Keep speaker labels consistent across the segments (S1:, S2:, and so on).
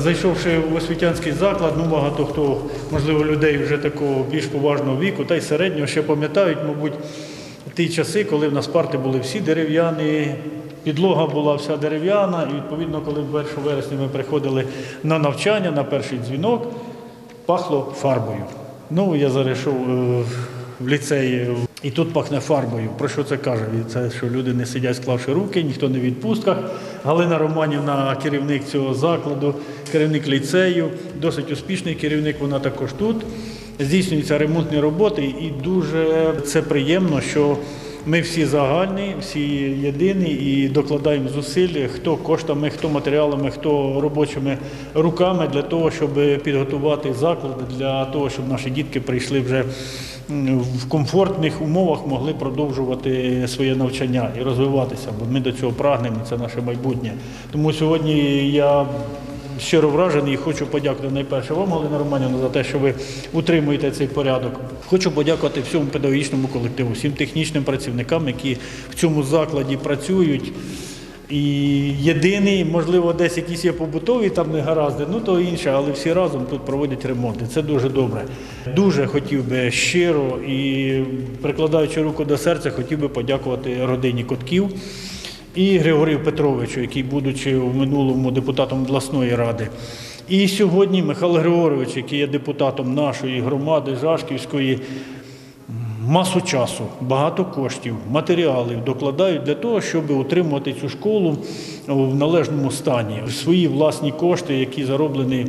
S1: зайшовши в освітянський заклад, ну багато хто, можливо, людей вже такого більш поважного віку та й середнього ще пам'ятають, мабуть, ті часи, коли в нас парти були всі дерев'яні, підлога була вся дерев'яна, і відповідно, коли 1 вересня ми приходили на навчання, на перший дзвінок, пахло фарбою. Ну, я зараз йшов е, в ліцеї, і тут пахне фарбою. Про що це каже? Це що люди не сидять, склавши руки, ніхто не в відпустках. Галина Романівна, керівник цього закладу, керівник ліцею, досить успішний керівник, вона також тут. Здійснюються ремонтні роботи, і дуже це приємно, що ми всі загальні, всі єдині і докладаємо зусиль, хто коштами, хто матеріалами, хто робочими руками для того, щоб підготувати заклади, для того, щоб наші дітки прийшли вже в комфортних умовах, могли продовжувати своє навчання і розвиватися, бо ми до цього прагнемо, це наше майбутнє. Тому сьогодні я щиро вражений і хочу подякувати найперше вам, Галина Романівна, за те, що ви утримуєте цей порядок. Хочу подякувати всьому педагогічному колективу, всім технічним працівникам, які в цьому закладі працюють. І єдиний, можливо, десь якісь є побутові там негаразди, ну то інше, але всі разом тут проводять ремонти. Це дуже добре. Дуже хотів би щиро і прикладаючи руку до серця, хотів би подякувати родині котків і Григорію Петровичу, який, будучи в минулому депутатом обласної ради. І сьогодні Михайло Григорович, який є депутатом нашої громади Жашківської, масу часу, багато коштів, матеріалів докладають для того, щоб утримувати цю школу в належному стані. Свої власні кошти, які зароблені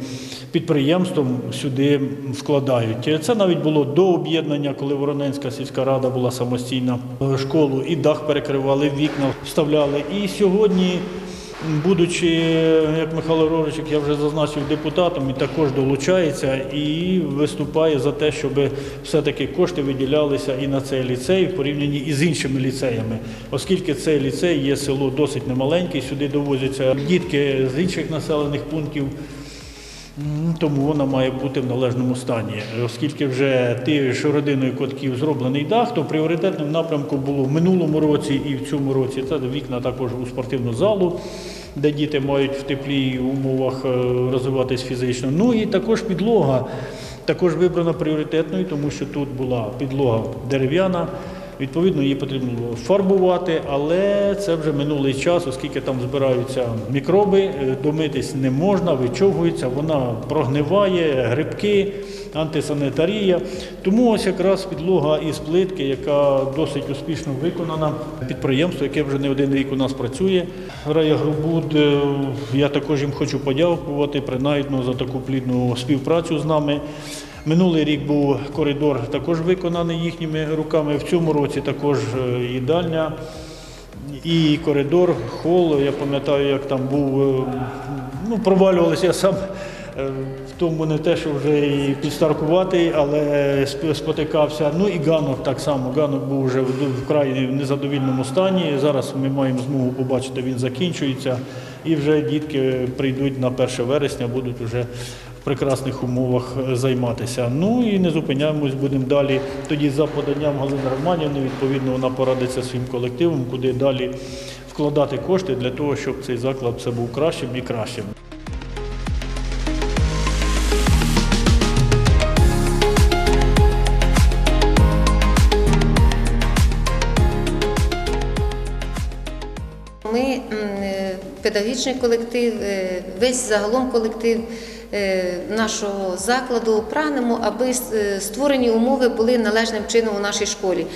S1: підприємством, сюди вкладають. Це навіть було до об'єднання, коли Вороненська сільська рада була самостійна е, школу, і дах перекривали, вікна вставляли. І сьогодні. Будучи, як Михайло Григорович, як я вже зазначив, депутатом, і також долучається і виступає за те, щоб все-таки кошти виділялися і на цей ліцей в порівнянні із іншими ліцеями, оскільки цей ліцей є село досить немаленьке, сюди довозяться дітки з інших населених пунктів. Тому вона має бути в належному стані. Оскільки вже ти що родиною котків зроблений дах, то пріоритетним напрямком було в минулому році і в цьому році це вікна також у спортивну залу, де діти мають в теплій умовах е, розвиватись фізично. Ну і також підлога. Також вибрана пріоритетною, тому що тут була підлога дерев'яна. Відповідно, її потрібно було фарбувати, але це вже минулий час, оскільки там збираються мікроби, е, домитись не можна, вичовгується, вона прогниває, грибки, антисанітарія. Тому ось якраз підлога із плитки, яка досить успішно виконана. Підприємство, яке вже не один рік у нас працює. Рая Грубуд, е, я також їм хочу подякувати принаймні за таку плідну співпрацю з нами. Минулий рік був коридор також виконаний їхніми руками. В цьому році також е, їдальня і коридор, хол. Я пам'ятаю, як там був, е, ну, провалювалися я сам. е, В тому не те, що вже і підстаркуватий, але спотикався. Ну і ганок так само. Ганок був вже вкрай незадовільному стані. Зараз ми маємо змогу побачити, він закінчується. І вже дітки прийдуть на 1 вересня, будуть вже прекрасних умовах е, займатися. Ну і не зупиняємось, будемо далі. Тоді за поданням Галини Романівни, відповідно, вона порадиться своїм колективом, куди далі вкладати кошти для того, щоб цей заклад все був кращим і кращим.
S2: Ми е, педагогічний колектив, е, весь загалом колектив нашого закладу прагнемо, аби е, створені умови були належним чином у нашій школі.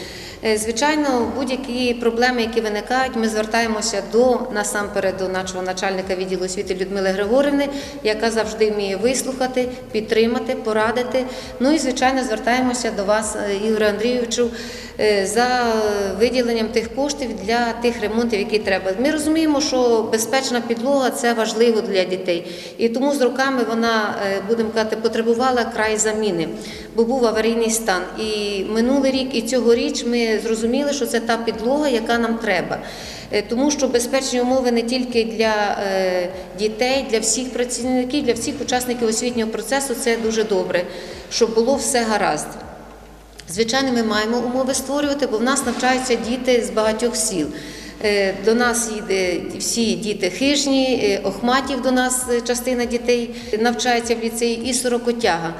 S2: Е, Звичайно, будь-які проблеми, які виникають, ми звертаємося до насамперед до нашого начальника відділу освіти Людмили Григорівни, яка завжди вміє вислухати, підтримати, порадити. Ну і звичайно, звертаємося до вас, е, Ігорю Андрійовичу, е, за виділенням тих коштів для тих ремонтів, які треба. Ми розуміємо, що безпечна підлога це важливо для дітей, і тому з роками вона, будемо казати, потребувала край заміни, бо був аварійний стан. І минулий рік і цьогоріч ми зрозуміли, що це та підлога, яка нам треба. Е, Тому що безпечні умови не тільки для е, дітей, для всіх працівників, для всіх учасників освітнього процесу це дуже добре, щоб було все гаразд. Звичайно, ми маємо умови створювати, бо в нас навчаються діти з багатьох сіл. Е, До нас їде всі діти хижні, охматів до нас частина дітей навчається в ліцеї і сорокотяга.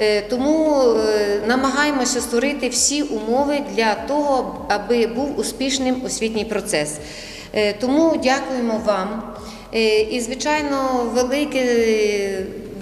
S2: Е, Тому е, намагаємося створити всі умови для того, аби був успішним освітній процес. Е, Тому дякуємо вам. І, звичайно, велике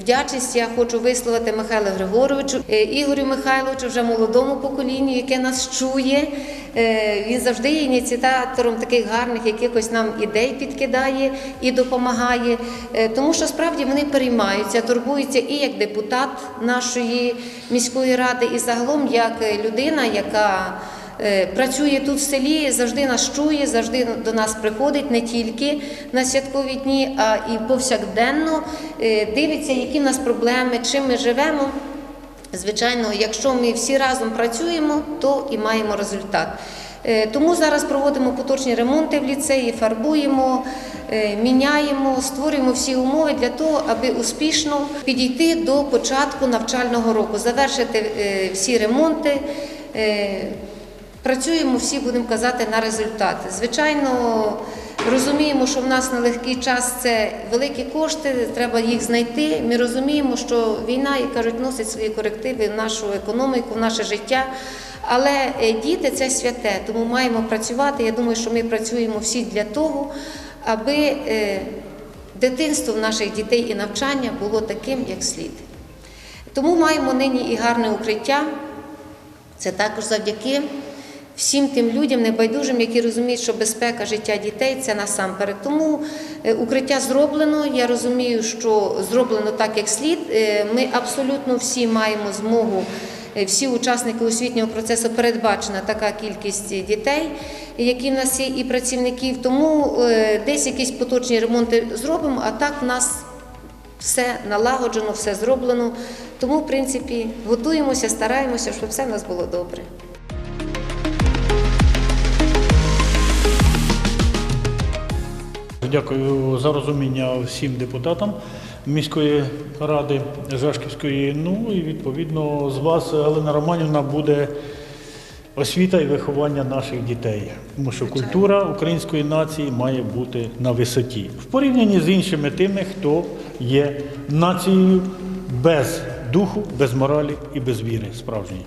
S2: вдячність я хочу висловити Михайлу Григоровичу, Ігорю Михайловичу, вже молодому поколінню, яке нас чує. Е, Він завжди є ініціатором таких гарних якихось нам ідей підкидає і допомагає, Е, тому що справді вони переймаються, турбуються і як депутат нашої міської ради, і загалом як людина, яка Е, Працює тут в селі, завжди нас чує, завжди до нас приходить не тільки на святкові дні, а і повсякденно дивиться, які в нас проблеми, чим ми живемо. Звичайно, якщо ми всі разом працюємо, то і маємо результат. Е, Тому зараз проводимо поточні ремонти в ліцеї, фарбуємо, е, міняємо, створюємо всі умови для того, аби успішно підійти до початку навчального року, завершити е, всі ремонти. Працюємо всі, будемо казати, на результати. Звичайно, розуміємо, що в нас на легкий час це великі кошти, треба їх знайти. Ми розуміємо, що війна, як кажуть, носить свої корективи в нашу економіку, в наше життя. Але е, діти це святе, тому маємо працювати. Я думаю, що ми працюємо всі для того, аби е, дитинство наших дітей і навчання було таким, як слід. Тому маємо нині і гарне укриття. Це також завдяки всім тим людям небайдужим, які розуміють, що безпека життя дітей це насамперед. Тому е, укриття зроблено. Я розумію, що зроблено так, як слід. Е, Ми абсолютно всі маємо змогу. е, Всі учасники освітнього процесу передбачена така кількість дітей, які в нас є, і працівників. Тому десь якісь поточні ремонти зробимо, а так в нас все налагоджено, все зроблено. Тому, в принципі, готуємося, стараємося, щоб все в нас було добре.
S1: Дякую за розуміння всім депутатам міської ради Жашківської. Ну і відповідно з вас, Галина Романівна, буде освіта і виховання наших дітей. Тому що культура української нації має бути на висоті в порівнянні з іншими тими, хто є нацією без духу, без моралі і без віри справжньої.